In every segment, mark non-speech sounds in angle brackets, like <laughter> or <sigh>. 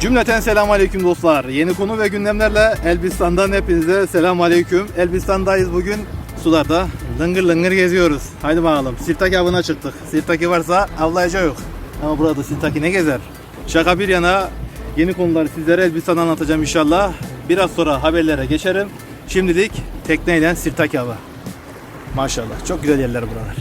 Cümleten selam aleyküm dostlar. Yeni konu ve gündemlerle Elbistan'dan hepinize selam aleyküm. Elbistan'dayız bugün. Sularda lıngır lıngır geziyoruz. Haydi bakalım. Sirtaki avına çıktık. Sirtaki varsa avlayacağı yok. Ama burada Sirtaki ne gezer? Şaka bir yana yeni konuları sizlere Elbistan'dan anlatacağım inşallah. Biraz sonra haberlere geçerim. Şimdilik tekneyle Sirtaki avı. Maşallah. Çok güzel yerler buralar.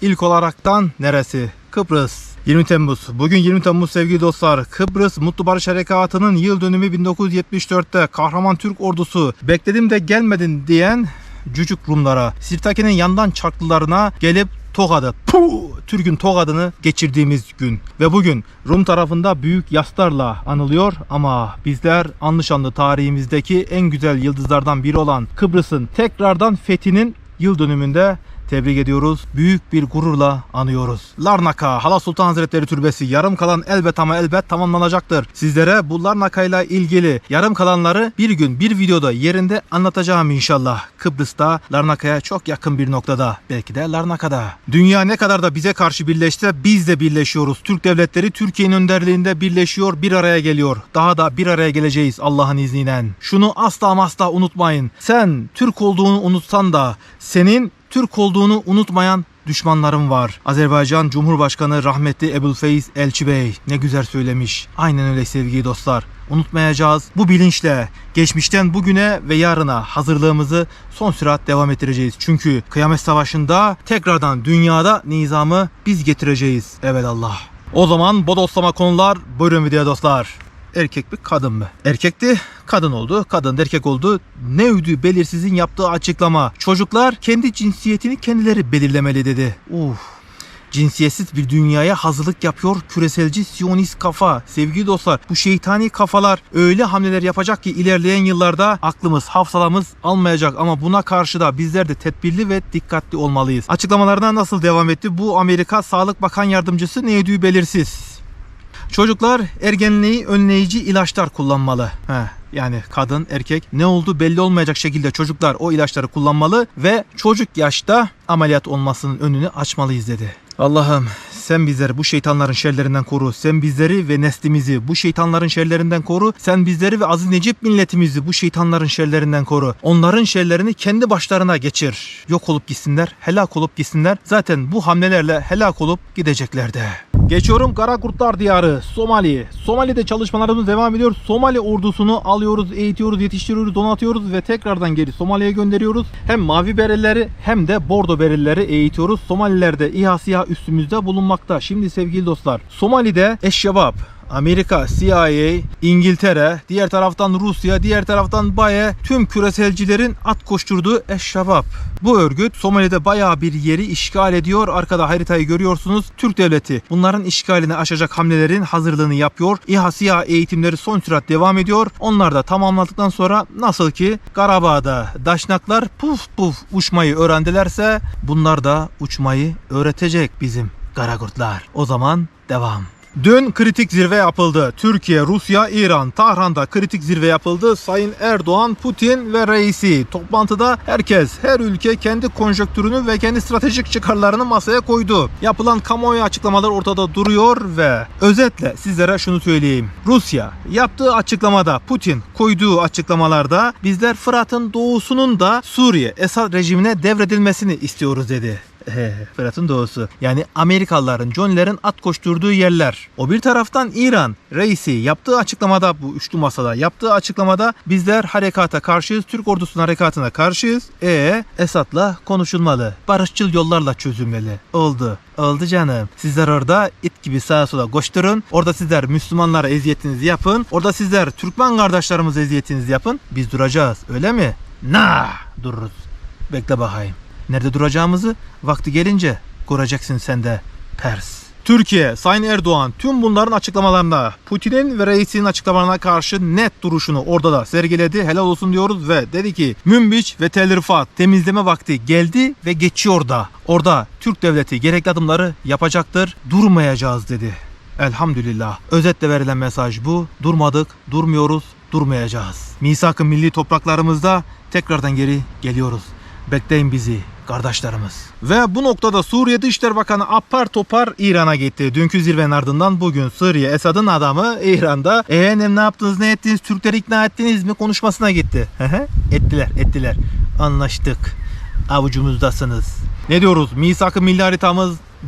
İlk olaraktan neresi? Kıbrıs. 20 Temmuz. Bugün 20 Temmuz sevgili dostlar. Kıbrıs Mutlu Barış Harekatı'nın yıl dönümü 1974'te kahraman Türk ordusu bekledim de gelmedin diyen cücük Rumlara, Sirtaki'nin yandan çarklılarına gelip Tokat'ı, puh, Türk'ün Tokat'ını geçirdiğimiz gün. Ve bugün Rum tarafında büyük yaslarla anılıyor ama bizler anlı şanlı tarihimizdeki en güzel yıldızlardan biri olan Kıbrıs'ın tekrardan fethinin yıl dönümünde Tebrik ediyoruz. Büyük bir gururla anıyoruz. Larnaka Hala Sultan Hazretleri Türbesi yarım kalan elbet ama elbet tamamlanacaktır. Sizlere bu Larnaka ile ilgili yarım kalanları bir gün bir videoda yerinde anlatacağım inşallah. Kıbrıs'ta Larnaka'ya çok yakın bir noktada. Belki de Larnaka'da. Dünya ne kadar da bize karşı birleşse biz de birleşiyoruz. Türk devletleri Türkiye'nin önderliğinde birleşiyor, bir araya geliyor. Daha da bir araya geleceğiz Allah'ın izniyle. Şunu asla asla unutmayın. Sen Türk olduğunu unutsan da senin Türk olduğunu unutmayan düşmanlarım var. Azerbaycan Cumhurbaşkanı rahmetli Ebu'l-Feyz Elçi Bey ne güzel söylemiş. Aynen öyle sevgili dostlar. Unutmayacağız. Bu bilinçle geçmişten bugüne ve yarına hazırlığımızı son sürat devam ettireceğiz. Çünkü kıyamet savaşında tekrardan dünyada nizamı biz getireceğiz. Evelallah. O zaman bodoslama konular buyurun video dostlar erkek mi kadın mı? Erkekti kadın oldu. Kadın da erkek oldu. Ne üdü belirsizin yaptığı açıklama. Çocuklar kendi cinsiyetini kendileri belirlemeli dedi. Uf. Cinsiyetsiz bir dünyaya hazırlık yapıyor küreselci siyonist kafa. Sevgili dostlar bu şeytani kafalar öyle hamleler yapacak ki ilerleyen yıllarda aklımız hafsalamız almayacak ama buna karşı da bizler de tedbirli ve dikkatli olmalıyız. Açıklamalarına nasıl devam etti? Bu Amerika Sağlık Bakan Yardımcısı ne ödüğü belirsiz. Çocuklar ergenliği önleyici ilaçlar kullanmalı. Heh, yani kadın, erkek ne oldu belli olmayacak şekilde çocuklar o ilaçları kullanmalı ve çocuk yaşta ameliyat olmasının önünü açmalıyız dedi. Allah'ım sen bizleri bu şeytanların şerlerinden koru. Sen bizleri ve neslimizi bu şeytanların şerlerinden koru. Sen bizleri ve Aziz Necip milletimizi bu şeytanların şerlerinden koru. Onların şerlerini kendi başlarına geçir. Yok olup gitsinler, helak olup gitsinler. Zaten bu hamlelerle helak olup gidecekler de. Geçiyorum Karakurtlar Diyarı, Somali. Somali'de çalışmalarımız devam ediyor. Somali ordusunu alıyoruz, eğitiyoruz, yetiştiriyoruz, donatıyoruz ve tekrardan geri Somali'ye gönderiyoruz. Hem mavi berelileri hem de bordo berelileri eğitiyoruz. Somaliler de İHA SİHA üstümüzde bulunmakta. Şimdi sevgili dostlar, Somali'de Eşşebab, Amerika, CIA, İngiltere, diğer taraftan Rusya, diğer taraftan Baye, tüm küreselcilerin at koşturduğu Eşşabab. Bu örgüt Somali'de bayağı bir yeri işgal ediyor. Arkada haritayı görüyorsunuz. Türk devleti bunların işgalini aşacak hamlelerin hazırlığını yapıyor. İHA SİHA eğitimleri son sürat devam ediyor. Onlar da tamamladıktan sonra nasıl ki Karabağ'da daşnaklar puf puf uçmayı öğrendilerse bunlar da uçmayı öğretecek bizim Karagurtlar. O zaman devam. Dün kritik zirve yapıldı. Türkiye, Rusya, İran, Tahran'da kritik zirve yapıldı. Sayın Erdoğan, Putin ve reisi. Toplantıda herkes, her ülke kendi konjöktürünü ve kendi stratejik çıkarlarını masaya koydu. Yapılan kamuoyu açıklamalar ortada duruyor ve özetle sizlere şunu söyleyeyim. Rusya yaptığı açıklamada, Putin koyduğu açıklamalarda bizler Fırat'ın doğusunun da Suriye Esad rejimine devredilmesini istiyoruz dedi. Fırat'ın doğusu. Yani Amerikalıların, Johnny'lerin at koşturduğu yerler. O bir taraftan İran reisi yaptığı açıklamada bu üçlü masada yaptığı açıklamada bizler harekata karşıyız. Türk ordusunun harekatına karşıyız. E Esad'la konuşulmalı. Barışçıl yollarla çözülmeli. Oldu. Oldu canım. Sizler orada it gibi sağa sola koşturun. Orada sizler Müslümanlara eziyetinizi yapın. Orada sizler Türkmen kardeşlerimize eziyetinizi yapın. Biz duracağız. Öyle mi? Na dururuz. Bekle bakayım. Nerede duracağımızı vakti gelince göreceksin sen de Pers. Türkiye, Sayın Erdoğan tüm bunların açıklamalarında Putin'in ve reisinin açıklamalarına karşı net duruşunu orada da sergiledi. Helal olsun diyoruz ve dedi ki Münbiç ve Tel Rifat temizleme vakti geldi ve geçiyor da. Orada Türk devleti gerekli adımları yapacaktır. Durmayacağız dedi. Elhamdülillah. Özetle verilen mesaj bu. Durmadık, durmuyoruz, durmayacağız. Misak-ı milli topraklarımızda tekrardan geri geliyoruz. Bekleyin bizi kardeşlerimiz. Ve bu noktada Suriye Dışişleri Bakanı apar topar İran'a gitti. Dünkü zirvenin ardından bugün Suriye Esad'ın adamı İran'da eğenim ne yaptınız ne ettiniz Türkleri ikna ettiniz mi konuşmasına gitti. Ettiler ettiler. Anlaştık. Avucumuzdasınız. Ne diyoruz? Misak-ı milli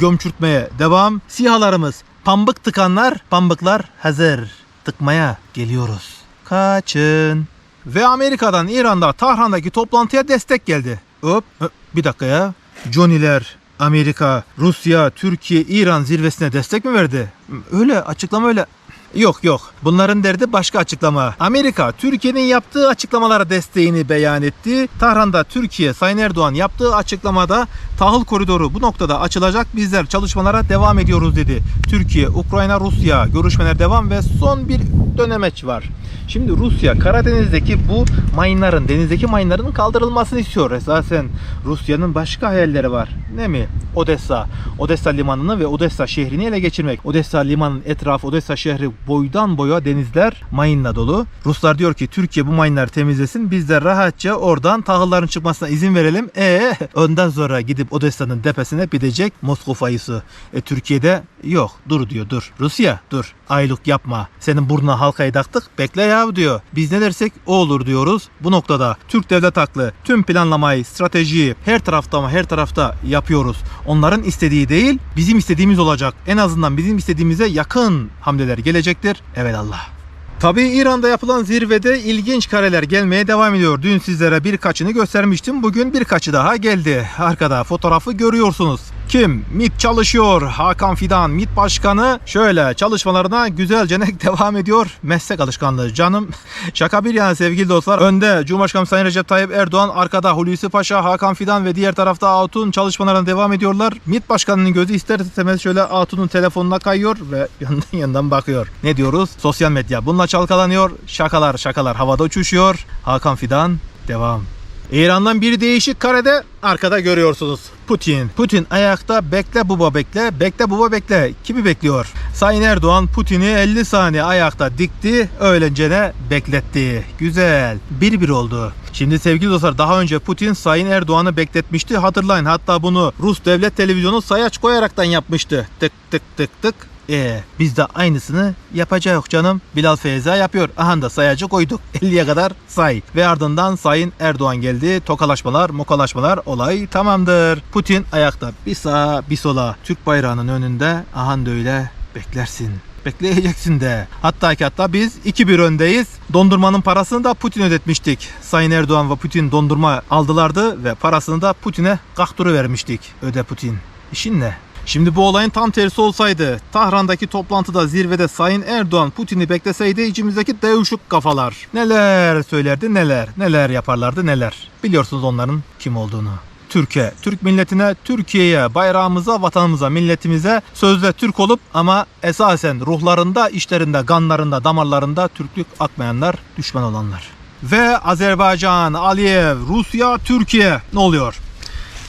gömçürtmeye devam. Sihalarımız pambık tıkanlar, pambıklar hazır. Tıkmaya geliyoruz. Kaçın. Ve Amerika'dan İran'da Tahran'daki toplantıya destek geldi. Hop, hop, bir dakika ya. Johnny'ler, Amerika, Rusya, Türkiye, İran zirvesine destek mi verdi? Öyle açıklama öyle. Yok yok. Bunların derdi başka açıklama. Amerika, Türkiye'nin yaptığı açıklamalara desteğini beyan etti. Tahran'da Türkiye, Sayın Erdoğan yaptığı açıklamada tahıl koridoru bu noktada açılacak. Bizler çalışmalara devam ediyoruz dedi. Türkiye, Ukrayna, Rusya görüşmeler devam ve son bir dönemeç var. Şimdi Rusya Karadeniz'deki bu mayınların, denizdeki mayınların kaldırılmasını istiyor. Esasen Rusya'nın başka hayalleri var. Ne mi? Odessa. Odessa limanını ve Odessa şehrini ele geçirmek. Odessa limanının etrafı, Odessa şehri boydan boya denizler mayınla dolu. Ruslar diyor ki Türkiye bu mayınları temizlesin. Biz de rahatça oradan tahılların çıkmasına izin verelim. <laughs> E önden sonra gidip Odessa'nın tepesine gidecek Moskova su. E Türkiye'de yok. Dur diyor dur. Rusya dur. Aylık yapma. Senin burnuna halkayı taktık. Bekle ya diyor. Biz ne dersek o olur diyoruz. Bu noktada Türk devlet haklı. Tüm planlamayı, stratejiyi her tarafta ama her tarafta yapıyoruz. Onların istediği değil, bizim istediğimiz olacak. En azından bizim istediğimize yakın hamleler gelecektir. Evelallah. Tabii İran'da yapılan zirvede ilginç kareler gelmeye devam ediyor. Dün sizlere birkaçını göstermiştim. Bugün birkaçı daha geldi. Arkada fotoğrafı görüyorsunuz. Kim? MİT çalışıyor. Hakan Fidan MİT Başkanı şöyle çalışmalarına güzelce <laughs> devam ediyor. Meslek alışkanlığı canım. <laughs> Şaka bir yana sevgili dostlar. Önde Cumhurbaşkanı Sayın Recep Tayyip Erdoğan, arkada Hulusi Paşa, Hakan Fidan ve diğer tarafta Hatun çalışmalarına devam ediyorlar. MİT Başkanı'nın gözü ister istemez şöyle Hatun'un telefonuna kayıyor ve <laughs> yandan yandan bakıyor. Ne diyoruz? Sosyal medya. Bununla çalkalanıyor. Şakalar şakalar havada uçuşuyor. Hakan Fidan devam. İran'dan bir değişik karede arkada görüyorsunuz. Putin. Putin ayakta bekle baba bekle. Bekle baba bekle. Kimi bekliyor? Sayın Erdoğan Putin'i 50 saniye ayakta dikti. Öğlencene bekletti. Güzel. Bir bir oldu. Şimdi sevgili dostlar daha önce Putin Sayın Erdoğan'ı bekletmişti. Hatırlayın hatta bunu Rus devlet televizyonu sayaç koyaraktan yapmıştı. Tık tık tık tık. E biz de aynısını yapacağız canım. Bilal Feyza yapıyor. Aha da sayacı koyduk. <laughs> 50'ye kadar say. Ve ardından Sayın Erdoğan geldi. Tokalaşmalar, mokalaşmalar olay tamamdır. Putin ayakta bir sağa bir sola. Türk bayrağının önünde aha da öyle beklersin. Bekleyeceksin de. Hatta ki hatta biz 2-1 öndeyiz. Dondurmanın parasını da Putin ödetmiştik. Sayın Erdoğan ve Putin dondurma aldılardı ve parasını da Putin'e kakturu vermiştik. Öde Putin. İşin ne? Şimdi bu olayın tam tersi olsaydı, Tahran'daki toplantıda zirvede Sayın Erdoğan Putin'i bekleseydi içimizdeki devşuk kafalar neler söylerdi neler, neler yaparlardı neler. Biliyorsunuz onların kim olduğunu. Türkiye, Türk milletine, Türkiye'ye, bayrağımıza, vatanımıza, milletimize sözde Türk olup ama esasen ruhlarında, işlerinde, kanlarında, damarlarında Türklük akmayanlar, düşman olanlar. Ve Azerbaycan, Aliyev, Rusya, Türkiye ne oluyor?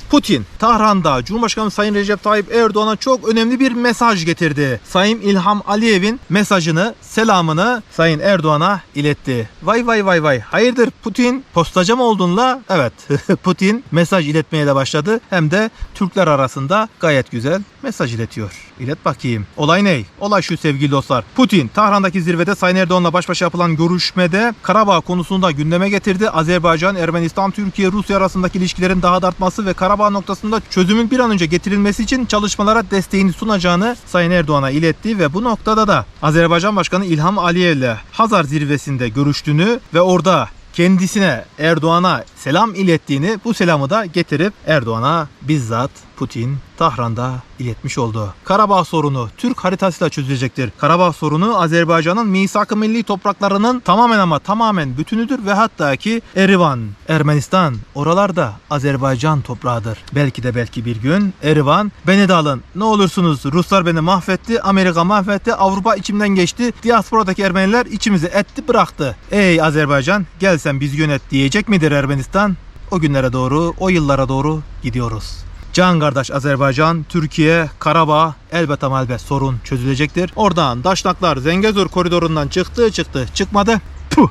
Putin, Tahran'da Cumhurbaşkanı Sayın Recep Tayyip Erdoğan'a çok önemli bir mesaj getirdi. Sayın İlham Aliyev'in mesajını, selamını Sayın Erdoğan'a iletti. Vay vay vay vay. Hayırdır Putin? Postacı mı oldun la? Evet. <laughs> Putin mesaj iletmeye de başladı. Hem de Türkler arasında gayet güzel mesaj iletiyor. İlet bakayım. Olay ne? Olay şu sevgili dostlar. Putin Tahran'daki zirvede Sayın Erdoğan'la baş başa yapılan görüşmede Karabağ konusunda gündeme getirdi. Azerbaycan, Ermenistan, Türkiye, Rusya arasındaki ilişkilerin daha da artması ve Karabağ noktasında çözümün bir an önce getirilmesi için çalışmalara desteğini sunacağını Sayın Erdoğan'a iletti ve bu noktada da Azerbaycan Başkanı İlham Aliyev'le Hazar zirvesinde görüştüğünü ve orada kendisine Erdoğan'a selam ilettiğini bu selamı da getirip Erdoğan'a bizzat Putin Tahran'da iletmiş oldu. Karabağ sorunu Türk haritasıyla çözülecektir. Karabağ sorunu Azerbaycan'ın misak-ı milli topraklarının tamamen ama tamamen bütünüdür ve hatta ki Erivan, Ermenistan oralarda Azerbaycan toprağıdır. Belki de belki bir gün Erivan beni de alın. Ne olursunuz Ruslar beni mahvetti, Amerika mahvetti, Avrupa içimden geçti. Diasporadaki Ermeniler içimizi etti bıraktı. Ey Azerbaycan gel sen bizi yönet diyecek midir Ermenistan? O günlere doğru, o yıllara doğru gidiyoruz. Can kardeş Azerbaycan, Türkiye, Karabağ elbet ama elbet sorun çözülecektir. Oradan Daşnaklar Zengezur koridorundan çıktı çıktı çıkmadı. Puh!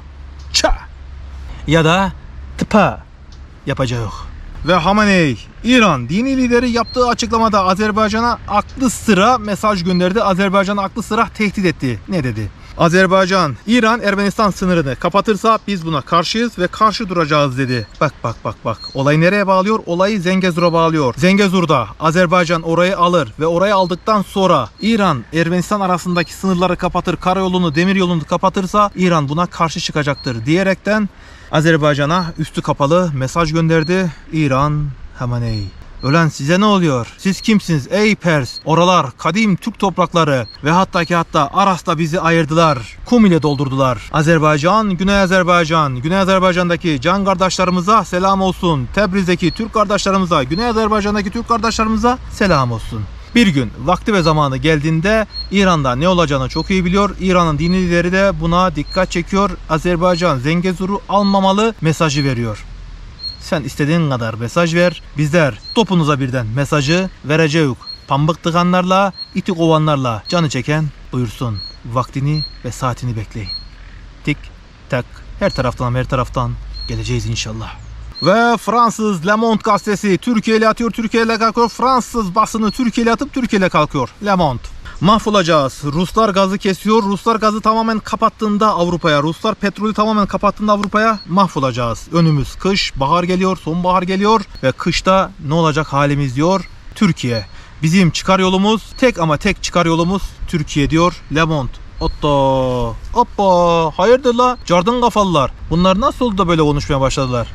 Ça! Ya da tıpa yapacak ve Hamenei. İran dini lideri yaptığı açıklamada Azerbaycan'a aklı sıra mesaj gönderdi. Azerbaycan'a aklı sıra tehdit etti. Ne dedi? Azerbaycan, İran Ermenistan sınırını kapatırsa biz buna karşıyız ve karşı duracağız dedi. Bak bak bak bak. Olay nereye bağlıyor? Olayı Zengezur'a bağlıyor. Zengezur'da Azerbaycan orayı alır ve orayı aldıktan sonra İran Ermenistan arasındaki sınırları kapatır, karayolunu, demir yolunu kapatırsa İran buna karşı çıkacaktır diyerekten Azerbaycan'a üstü kapalı mesaj gönderdi. İran Hamenei. Ölen size ne oluyor? Siz kimsiniz ey Pers? Oralar kadim Türk toprakları ve hatta ki hatta Aras'ta bizi ayırdılar. Kum ile doldurdular. Azerbaycan, Güney Azerbaycan, Güney Azerbaycan'daki can kardeşlerimize selam olsun. Tebriz'deki Türk kardeşlerimize, Güney Azerbaycan'daki Türk kardeşlerimize selam olsun. Bir gün vakti ve zamanı geldiğinde İran'da ne olacağını çok iyi biliyor. İran'ın dini lideri de buna dikkat çekiyor. Azerbaycan Zengezur'u almamalı mesajı veriyor. Sen istediğin kadar mesaj ver. Bizler topunuza birden mesajı vereceğiz. Pambık tıkanlarla, iti kovanlarla canı çeken buyursun. Vaktini ve saatini bekleyin. Tik tak her taraftan her taraftan geleceğiz inşallah. Ve Fransız Le Monde gazetesi Türkiye ile atıyor, Türkiye ile kalkıyor. Fransız basını Türkiye ile atıp Türkiye ile kalkıyor. Le Monde. Mahvolacağız. Ruslar gazı kesiyor. Ruslar gazı tamamen kapattığında Avrupa'ya, Ruslar petrolü tamamen kapattığında Avrupa'ya mahvolacağız. Önümüz kış, bahar geliyor, sonbahar geliyor ve kışta ne olacak halimiz diyor Türkiye. Bizim çıkar yolumuz tek ama tek çıkar yolumuz Türkiye diyor Le Monde. Otto. Hoppa. Hayırdır la? Cardın kafalılar. Bunlar nasıl oldu da böyle konuşmaya başladılar?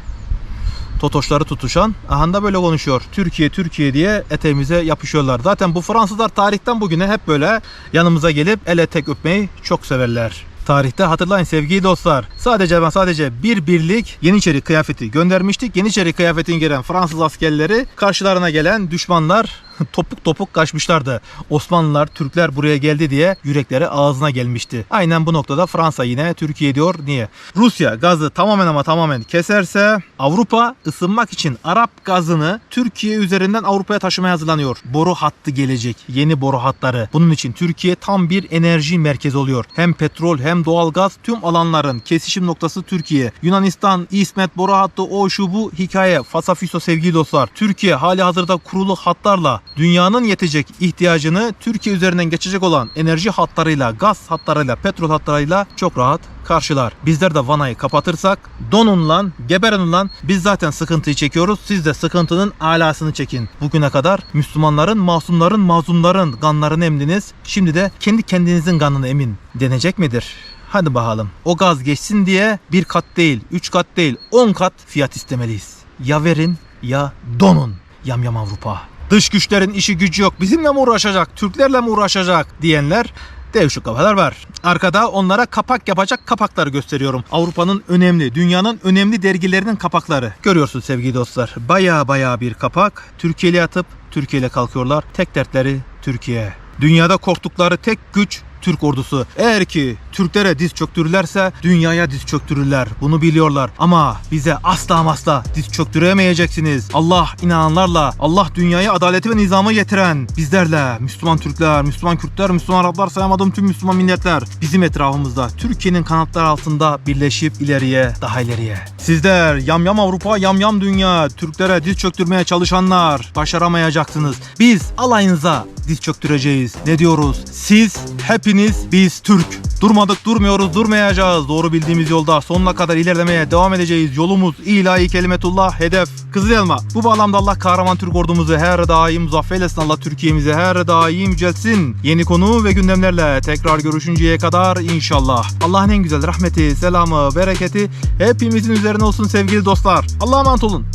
Totoşları tutuşan aha da böyle konuşuyor. Türkiye Türkiye diye eteğimize yapışıyorlar. Zaten bu Fransızlar tarihten bugüne hep böyle yanımıza gelip ele tek öpmeyi çok severler. Tarihte hatırlayın sevgili dostlar. Sadece ben sadece bir birlik Yeniçeri kıyafeti göndermiştik. Yeniçeri kıyafetini giren Fransız askerleri karşılarına gelen düşmanlar <laughs> topuk topuk kaçmışlardı. Osmanlılar, Türkler buraya geldi diye yürekleri ağzına gelmişti. Aynen bu noktada Fransa yine Türkiye diyor. Niye? Rusya gazı tamamen ama tamamen keserse Avrupa ısınmak için Arap gazını Türkiye üzerinden Avrupa'ya taşımaya hazırlanıyor. Boru hattı gelecek. Yeni boru hatları. Bunun için Türkiye tam bir enerji merkezi oluyor. Hem petrol hem doğalgaz tüm alanların kesişim noktası Türkiye. Yunanistan, İsmet boru hattı o şu bu hikaye. Fasafiso sevgili dostlar. Türkiye hali hazırda kurulu hatlarla dünyanın yetecek ihtiyacını Türkiye üzerinden geçecek olan enerji hatlarıyla, gaz hatlarıyla, petrol hatlarıyla çok rahat karşılar. Bizler de vanayı kapatırsak donun lan, geberin lan. Biz zaten sıkıntıyı çekiyoruz. Siz de sıkıntının alasını çekin. Bugüne kadar Müslümanların, masumların, mazlumların kanlarını emdiniz. Şimdi de kendi kendinizin kanını emin. Denecek midir? Hadi bakalım. O gaz geçsin diye bir kat değil, üç kat değil, on kat fiyat istemeliyiz. Ya verin ya donun. Yamyam Avrupa. Dış güçlerin işi gücü yok. Bizimle mi uğraşacak, Türklerle mi uğraşacak diyenler devşik kafalar var. Arkada onlara kapak yapacak kapakları gösteriyorum. Avrupa'nın önemli, dünyanın önemli dergilerinin kapakları. Görüyorsunuz sevgili dostlar. Baya baya bir kapak. Türkiye'li atıp Türkiye'yle kalkıyorlar. Tek dertleri Türkiye. Dünyada korktukları tek güç Türk ordusu. Eğer ki Türklere diz çöktürürlerse dünyaya diz çöktürürler. Bunu biliyorlar. Ama bize asla ama asla diz çöktüremeyeceksiniz. Allah inananlarla, Allah dünyaya adaleti ve nizamı getiren bizlerle, Müslüman Türkler, Müslüman Kürtler, Müslüman Araplar sayamadığım tüm Müslüman milletler bizim etrafımızda Türkiye'nin kanatları altında birleşip ileriye, daha ileriye. Sizler yamyam Avrupa, yamyam dünya, Türklere diz çöktürmeye çalışanlar başaramayacaksınız. Biz alayınıza diz çöktüreceğiz. Ne diyoruz? Siz hepiniz biz Türk. Durmadık durmuyoruz durmayacağız. Doğru bildiğimiz yolda sonuna kadar ilerlemeye devam edeceğiz. Yolumuz ilahi kelimetullah hedef. Kızıl elma. Bu bağlamda Allah kahraman Türk ordumuzu her daim muzaffer eylesin. Allah Türkiye'mizi her daim yücelsin. Yeni konu ve gündemlerle tekrar görüşünceye kadar inşallah. Allah'ın en güzel rahmeti, selamı, bereketi hepimizin üzerine olsun sevgili dostlar. Allah'a emanet olun.